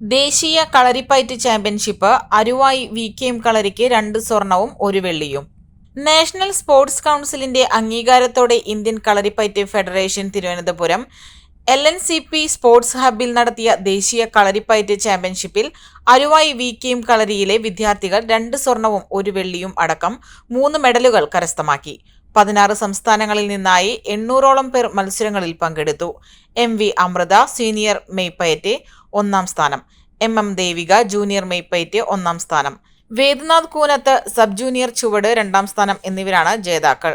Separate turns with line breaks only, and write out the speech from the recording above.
ദേശീയ Kalaripayattu championship Aruvayi V K M കളരിക്ക് രണ്ട് സ്വർണവും ഒരു വെള്ളിയും. നാഷണൽ സ്പോർട്സ് കൗൺസിലിന്റെ അംഗീകാരത്തോടെ Indian Kalaripayattu federation Thiruvananthapuram L N C P sports ഹബിൽ നടത്തിയ ദേശീയ കളരിപ്പയറ്റ് ചാമ്പ്യൻഷിപ്പിൽ അരുവായി വി കെ എം കളരിയിലെ വിദ്യാർത്ഥികൾ രണ്ട് സ്വർണവും ഒരു വെള്ളിയും അടക്കം മൂന്ന് മെഡലുകൾ കരസ്ഥമാക്കി. പതിനാറ് സംസ്ഥാനങ്ങളിൽ നിന്നായി എണ്ണൂറോളം പേർ മത്സരങ്ങളിൽ പങ്കെടുത്തു. എം വി അമൃത സീനിയർ മെയ്പയറ്റ് ഒന്നാം സ്ഥാനം. എം എം ദേവിക ജൂനിയർ മെയ്പയറ്റ് ഒന്നാം സ്ഥാനം. വേദനാഥ് കൂനത്ത് സബ് ജൂനിയർ ചുവട് രണ്ടാം സ്ഥാനം എന്നിവരാണ് ജേതാക്കൾ.